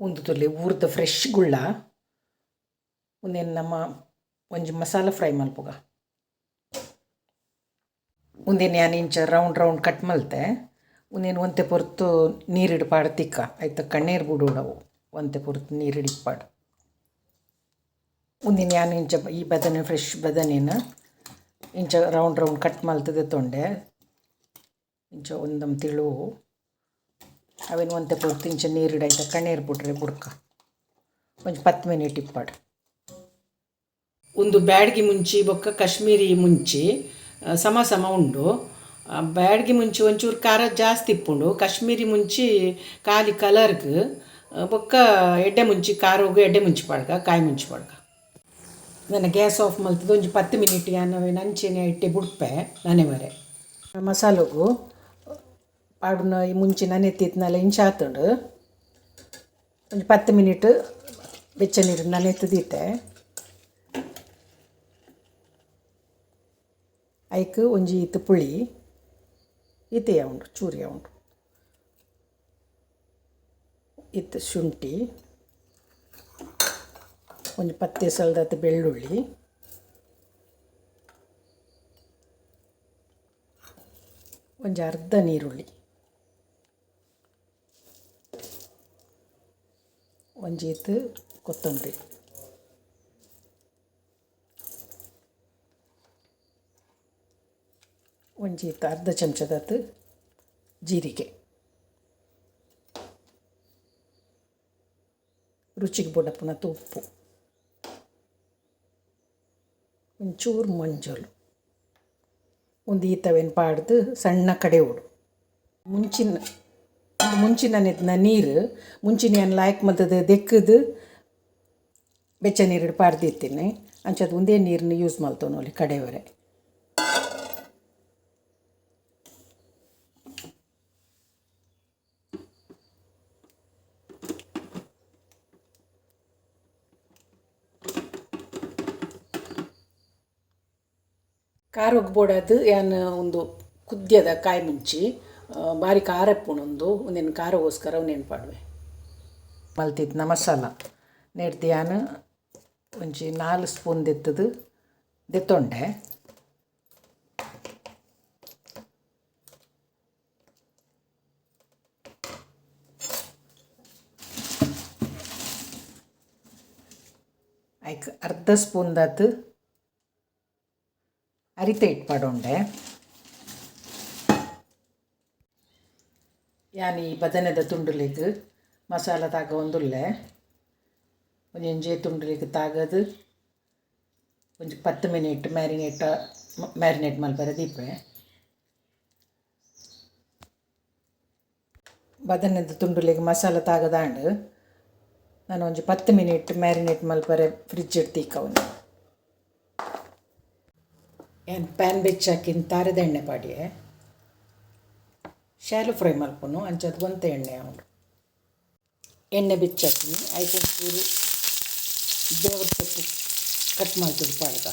ಉಂದು ತುಲೆ ಊರ್ದ ಫ್ರೆಶ್ ಗುಳ್ಳ. ಒಂದೇನು ನಮ್ಮ ಒಂಜಿ ಮಸಾಲ ಫ್ರೈ ಮಲ್ಪುಗ. ಒಂದೇನು ಯಾನ್ ಇಂಚ ರೌಂಡ್ ರೌಂಡ್ ಕಟ್ ಮಲ್ತೆ. ಒಂದೇನು ಒಂತೆ ಪೊರ್ತು ನೀರಿಡ್ ಪಾಡ್ ತಿಕ್ಕ. ಆಯ್ತು ಕಣ್ಣೀರು ಬಿಡೋಡವು. ಒಂತೆ ಪೊರ್ತು ನೀರಿಡಿಪಾಡು. ಒಂದಿನ ಯಾನ್ ಇಂಚ ಈ ಬದನೆ ಫ್ರೆಶ್ ಬದನೇನ. ಇಂಚ ರೌಂಡ್ ರೌಂಡ್ ಕಟ್ ಮಲ್ತದೆ ತೊಂಡೆ. ಇಂಚ ಒಂದಮ್ ತಿಳು ಅವೇನು ಒಂತೆ ಪೊರ್ತು ಇಂಚ ನೀರಿಡ್ ಐತ ಕಣ್ಣೀರ್ ಬುಡ್ರೆ ಬುಡ್ಕ. ಒಂಜಿ ಪತ್ತು ಮಿನಿಟ್ ಇಪ್ಪಾಡು. ಒಂದು ಬ್ಯಾಡ್ಗಿ ಮುಂಚಿ ಬೊಕ್ಕ ಕಾಶ್ಮೀರಿ ಮುಂಚಿ ಸಮ ಸಮ ಉಂಡು. ಬ್ಯಾಡ್ಗಿ ಮುಂಚಿ ಒಂಚೂರು ಖಾರ ಜಾಸ್ತಿ ಇಪ್ಪುಂಡು. ಕಾಶ್ಮೀರಿ ಮುಂಚಿ ಖಾಲಿ ಕಲರ್ಗ್ ಬೊಕ್ಕ ಎಡ್ಡೆ ಮುಂಚಿ ಖಾರ ಹೋಗು ಎಡ್ಡೆ ಮುಂಚಿ ಪಾಡ್ಗ ಕಾಯಿ ಮುಂಚಿ ಪಾಡ್ಗ ನನ್ನ ಗ್ಯಾಸ್ ಆಫ್ ಮಲ್ತದ. ಒಂಜಿ ಪತ್ತು ಮಿನಿಟ್ ನಂಚಿನ ನಂಚೆನೆ ಇಟ್ಟೆ ಬುಡ್ಪೆ ಮರೆ. ಮಸಾಲೆಗು. ಪಾಡುನ ಈ ಮುಂಚೆ ನನೆತ್ತಿತ್ನಲ್ಲ ಇಂಚ ಆತುಂಡು ಒಂಜಿ പത്ത് ಬೆಚ್ಚ ನೀರು ನನೆತ್ತದಿತ್ತೆ ಐಕ್ ಒಂಜಿ ಇತ್ತು ಪುಳಿ ಈತೆಯ ಉಂಡು ಚೂರಿಯ ಉಂಡು ಇತ್ತು ಶುಂಠಿ ಒಂಜಿ ಪತ್ತೆ ಸಲ್ದತ್ತು ಬೆಳ್ಳುಳ್ಳಿ ಒಂಜಿ ಅರ್ಧ ನೀರುಳ್ಳಿ ಒಂಜಿ ಇತ್ತು ಕೊತ್ತಂಬರಿ ಒಂಜಿ ಇತ್ತು ಅರ್ಧ ಚಮಚದತ್ತು ಜೀರಿಗೆ ರುಚಿಗೆ ಬುಡಪ್ಪನತ್ತು ಉಪ್ಪು ಒಂಚೂರು ಮಂಜಲು ಒಂದು ಈತವೇನು ಪಾಡ್ದು ಸಣ್ಣ ಕಡೆ ಉಡು ಮುಂಚಿನ ಒಂದು ಮುಂಚಿನ ನೀರು, ಮುಂಚಿನ ಏನು ಲಾಯ್ಕ್ ಮದ್ದದ ದೆಕ್ಕದು ಬೆಚ್ಚ ನೀರು ಪಾಡ್ದಿತ್ತೀನಿ ಅಂಚದು ಒಂದೇ ನೀರನ್ನ ಯೂಸ್ ಮಾಡ್ತೇವೆ ನೋಡಿ ಕಡೆಯವರೆ. ಖಾರ ಒಗ್ಬೋಡದು ಏನು ಒಂದು ಕುದ್ಯದ ಕಾಯಿ ಮುಂಚಿ. ಆ, ಬಾರಿ ಖಾರ ಉಪ್ಪುಣೊಂದು ಒಂದೇನು ಖಾರಗೋಸ್ಕರ ಒಂದೇನು ಪಾಡುವೆ ಮಲ್ತಿದ್ನ ಮಸಾಲ ನೆಡ್ದು ಯಾನು ಒಂಜಿ ನಾಲ್ಕು ಸ್ಪೂನ್ ದೆತ್ತದು ದೆತ್ತೊಂಡೆ ಐಕ್ ಅರ್ಧ ಸ್ಪೂನ್ ದಾತು ಅರಿತೆ ಇಟ್ಪಾಡೊಂಡೆ ಯಾನ್ ಈ ಬದನೆದ ತುಂಡುಲಿಗ್ ಮಸಾಲ ತಾಗ ಒಂದುಲ್ಲೆ ಒಂಜಿ ಎಂಜೆ ತುಂಡುಲಿಗ್ ತಾಗದು ಒಂಜಿ ಪತ್ತು ಮಿನಿಟ್ ಮ್ಯಾರಿನೇಟ್ ಮ್ಯಾರಿನೇಟ್ ಮಲ್ಪರೆ ದೀಪೆ ಬದನೆದ ತುಂಡುಲಿಗ್ ಮಸಾಲ ತಾಗದಾಂಡ್ ನಾನು ಒಂಜಿ ಪತ್ತು ಮಿನಿಟ್ ಮ್ಯಾರಿನೇಟ್ ಮಲ್ಪರೆ ಫ್ರಿಜ್ ಇಡ್ತೀಕ ಒಂದು ಏನು ಪ್ಯಾನ್ ಬೆಚ್ಚಾಕಿನ ತಾರದ ಎಣ್ಣೆ ಪಾಡಿಯೆ ಶಾಲು ಫ್ರೈ ಮಲ್ಪನು ಅಂಚದು ಒಂತ ಎಣ್ಣೆ ಅವನು ಎಣ್ಣೆ ಬೆಚ್ಚಾಕಿನಿ ಐಕೊಂದು ಚೂರು ದೇವ್ರ ಸೊಪ್ಪು ಕಟ್ ಮಾಡ್ತಿದ್ದು ಪಾಡ್ಗ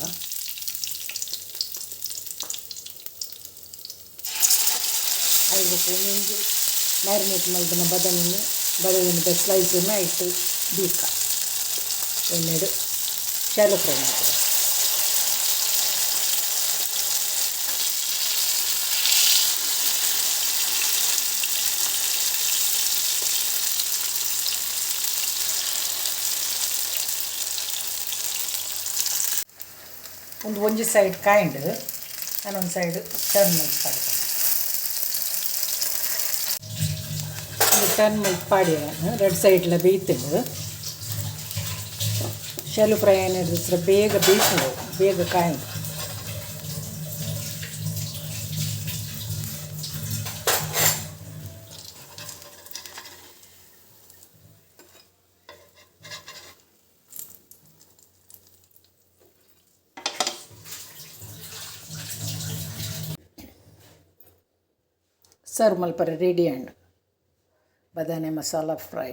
ಐದಕ್ಕೆ ಒಂದೊಂದು ಮ್ಯಾರಿನೇಟ್ ಮಾಡಿದ ಬದನೆಯನ್ನು ಬದನೆದ ಸ್ಲೈಸನ್ನು ಇಟ್ಟು ಬೀಕ ಎಣ್ಣೆಡು ಶಾಲು ಫ್ರೈ ಮಾಡ್ತಾರೆ ಒಂದು ಒಂಜಿ ಸೈಡ್ ಕೈಂಡ್ ನಾನು ಒಂದು ಸೈಡ್ ಟರ್ನ್ ಮಿಲ್ಕ್ ಪಾಡಿ ಒಂದು ಟರ್ನ್ ಮಿಲ್ಕ್ ಪಾಡಿ ರೆಡ್ ಸೈಡ್ಲ ಬೇಯ್ತಿದ್ದು ಶಾಲು ಫ್ರೈ ಏನಿದ್ರೆ ಬೇಗ ಬೇಯಿಸ್ಬೋದು ಬೇಗ ಕಾಯಿಂಡ್ ಸರ್ವ್ ಮಲ್ಪರೆ ರೆಡಿ ಆಂಡ್ ಬದಾನೆ ಮಸಾಲ ಫ್ರೈ